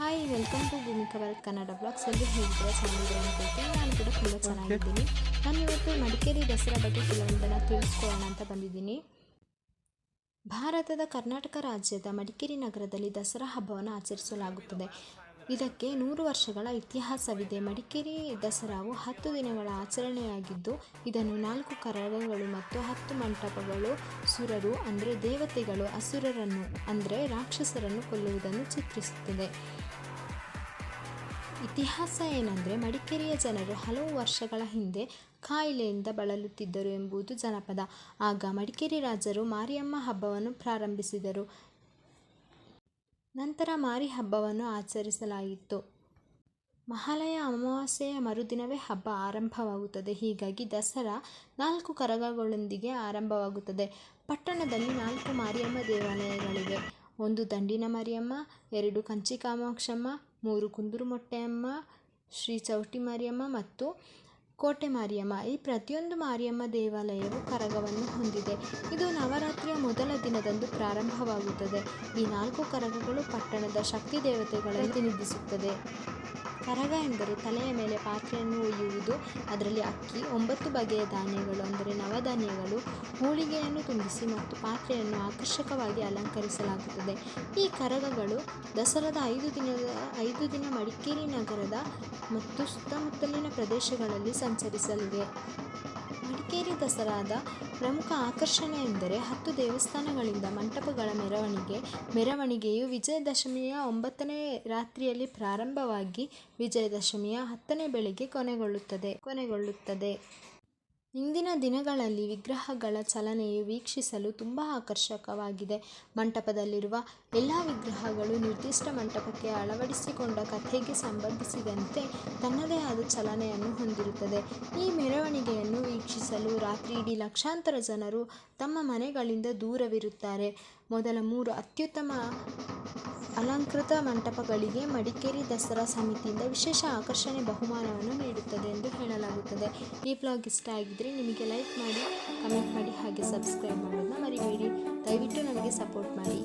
Hi welcome to Bhoomika Bharat Kannada blogs ಎಲ್ಲರೂ ಹೇಗಿದ್ದೀರಾ ಚೆನ್ನಾಗಿದ್ದೀರಾ ಅನ್ಕೊಳ್ತೀನಿ ನಾನು ಕೂಡ ತುಂಬ ಚೆನ್ನಾಗಿದ್ದೀನಿ. ನಾನು ಇವತ್ತು ಮಡಿಕೇರಿ ದಸರಾ ಬಗ್ಗೆ ಕೆಲವೊಂದನ್ನು ತಿಳಿಸ್ಕೊಳ್ಳೋಣ ಅಂತ ಬಂದಿದ್ದೀನಿ. ಭಾರತದ ಕರ್ನಾಟಕ ರಾಜ್ಯದ ಮಡಿಕೇರಿ ನಗರದಲ್ಲಿ ದಸರಾ ಹಬ್ಬವನ್ನು ಆಚರಿಸಲಾಗುತ್ತದೆ. ಇದಕ್ಕೆ ನೂರು ವರ್ಷಗಳ ಇತಿಹಾಸವಿದೆ. ಮಡಿಕೇರಿ ದಸರಾವು ಹತ್ತು ದಿನಗಳ ಆಚರಣೆಯಾಗಿದ್ದು ಇದನ್ನು ನಾಲ್ಕು ಕರಗಗಳು ಮತ್ತು ಹತ್ತು ಮಂಟಪಗಳು ಸುರರು ಅಂದರೆ ದೇವತೆಗಳು ಅಸುರರನ್ನು ಅಂದರೆ ರಾಕ್ಷಸರನ್ನು ಕೊಲ್ಲುವುದನ್ನು ಚಿತ್ರಿಸುತ್ತದೆ. ಇತಿಹಾಸ ಏನಂದರೆ ಮಡಿಕೇರಿಯ ಜನರು ಹಲವು ವರ್ಷಗಳ ಹಿಂದೆ ಕಾಯಿಲೆಯಿಂದ ಬಳಲುತ್ತಿದ್ದರು ಎಂಬುದು ಜನಪದ. ಆಗ ಮಡಿಕೇರಿ ರಾಜರು ಮಾರಿಯಮ್ಮ ಹಬ್ಬವನ್ನು ಪ್ರಾರಂಭಿಸಿದರು. ನಂತರ ಮಾರಿ ಹಬ್ಬವನ್ನು ಆಚರಿಸಲಾಯಿತು. ಮಹಾಲಯ ಅಮಾವಾಸ್ಯೆಯ ಮರುದಿನವೇ ಹಬ್ಬ ಆರಂಭವಾಗುತ್ತದೆ. ಹೀಗಾಗಿ ದಸರಾ ನಾಲ್ಕು ಕರಗಗಳೊಂದಿಗೆ ಆರಂಭವಾಗುತ್ತದೆ. ಪಟ್ಟಣದಲ್ಲಿ ನಾಲ್ಕು ಮಾರಿಯಮ್ಮ ದೇವಾಲಯಗಳಿವೆ. ಒಂದು ದಂಡಿನ ಮರಿಯಮ್ಮ, ಎರಡು ಕಂಚಿ ಕಾಮಾಕ್ಷಮ್ಮ, ಮೂರು ಕುಂದೂರು ಮೊಟ್ಟೆಯಮ್ಮ, ಶ್ರೀ ಚೌಟಿ ಮಾರಿಯಮ್ಮ ಮತ್ತು ಕೋಟೆ ಮಾರಿಯಮ್ಮ. ಈ ಪ್ರತಿಯೊಂದು ಮಾರಿಯಮ್ಮ ದೇವಾಲಯವು ಕರಗವನ್ನು ಹೊಂದಿದೆ. ಇದು ನವರಾತ್ರಿಯ ಮೊದಲ ದಿನದಂದು ಪ್ರಾರಂಭವಾಗುತ್ತದೆ. ಈ ನಾಲ್ಕು ಕರಗಗಳು ಪಟ್ಟಣದ ಶಕ್ತಿ ದೇವತೆಗಳನ್ನು ಪ್ರತಿನಿಧಿಸುತ್ತದೆ. ಕರಗ ಎಂದರೆ ತಲೆಯ ಮೇಲೆ ಪಾತ್ರೆಯನ್ನು ಒಯ್ಯುವುದು, ಅದರಲ್ಲಿ ಅಕ್ಕಿ, ಒಂಬತ್ತು ಬಗೆಯ ಧಾನ್ಯಗಳು, ಅಂದರೆ ನವಧಾನ್ಯಗಳು ಹೋಳಿಗೆಯನ್ನು ತುಂಬಿಸಿ ಮತ್ತು ಪಾತ್ರೆಯನ್ನು ಆಕರ್ಷಕವಾಗಿ ಅಲಂಕರಿಸಲಾಗುತ್ತದೆ. ಈ ಕರಗಗಳು ದಸರಾದ ಐದು ದಿನದ, ಐದು ದಿನ ಮಡಿಕೇರಿ ನಗರದ ಮತ್ತು ಸುತ್ತಮುತ್ತಲಿನ ಪ್ರದೇಶಗಳಲ್ಲಿ ಸಂಚರಿಸಲಿವೆ. ಮಡಿಕೇರಿ ದಸರಾದ ಪ್ರಮುಖ ಆಕರ್ಷಣೆ ಎಂದರೆ ಹತ್ತು ದೇವಸ್ಥಾನಗಳಿಂದ ಮಂಟಪಗಳ ಮೆರವಣಿಗೆ. ಮೆರವಣಿಗೆಯು ವಿಜಯದಶಮಿಯ ಒಂಬತ್ತನೇ ರಾತ್ರಿಯಲ್ಲಿ ಪ್ರಾರಂಭವಾಗಿ ವಿಜಯದಶಮಿಯ ಹತ್ತನೇ ಬೆಳಗ್ಗೆ ಕೊನೆಗೊಳ್ಳುತ್ತದೆ ಕೊನೆಗೊಳ್ಳುತ್ತದೆ. ಇಂದಿನ ದಿನಗಳಲ್ಲಿ ವಿಗ್ರಹಗಳ ಚಲನೆಯು ವೀಕ್ಷಿಸಲು ತುಂಬ ಆಕರ್ಷಕವಾಗಿದೆ. ಮಂಟಪದಲ್ಲಿರುವ ಎಲ್ಲ ವಿಗ್ರಹಗಳು ನಿರ್ದಿಷ್ಟ ಮಂಟಪಕ್ಕೆ ಅಳವಡಿಸಿಕೊಂಡ ಕಥೆಗೆ ಸಂಬಂಧಿಸಿದಂತೆ ತನ್ನದೇ ಆದ ಚಲನೆಯನ್ನು ಹೊಂದಿರುತ್ತದೆ. ಈ ಮೆರವಣಿಗೆಯನ್ನು ರಾತ್ರಿ ಇಡೀ ಲಕ್ಷಾಂತರ ಜನರು ತಮ್ಮ ಮನೆಗಳಿಂದ ದೂರವಿರುತ್ತಾರೆ. ಮೊದಲ ಮೂರು ಅತ್ಯುತ್ತಮ ಅಲಂಕೃತ ಮಂಟಪಗಳಿಗೆ ಮಡಿಕೇರಿ ದಸರಾ ಸಮಿತಿಯಿಂದ ವಿಶೇಷ ಆಕರ್ಷಣೆ ಬಹುಮಾನವನ್ನು ನೀಡುತ್ತದೆ ಎಂದು ಹೇಳಲಾಗುತ್ತದೆ. ಈ ಬ್ಲಾಗ್ ಇಷ್ಟ ಆಗಿದ್ದರೆ ನಿಮಗೆ ಲೈಕ್ ಮಾಡಿ, ಕಮೆಂಟ್ ಮಾಡಿ ಹಾಗೆ ಸಬ್ಸ್ಕ್ರೈಬ್ ಮಾಡೋದನ್ನ ಮರಿಬೇಡಿ. ದಯವಿಟ್ಟು ನಮಗೆ ಸಪೋರ್ಟ್ ಮಾಡಿ.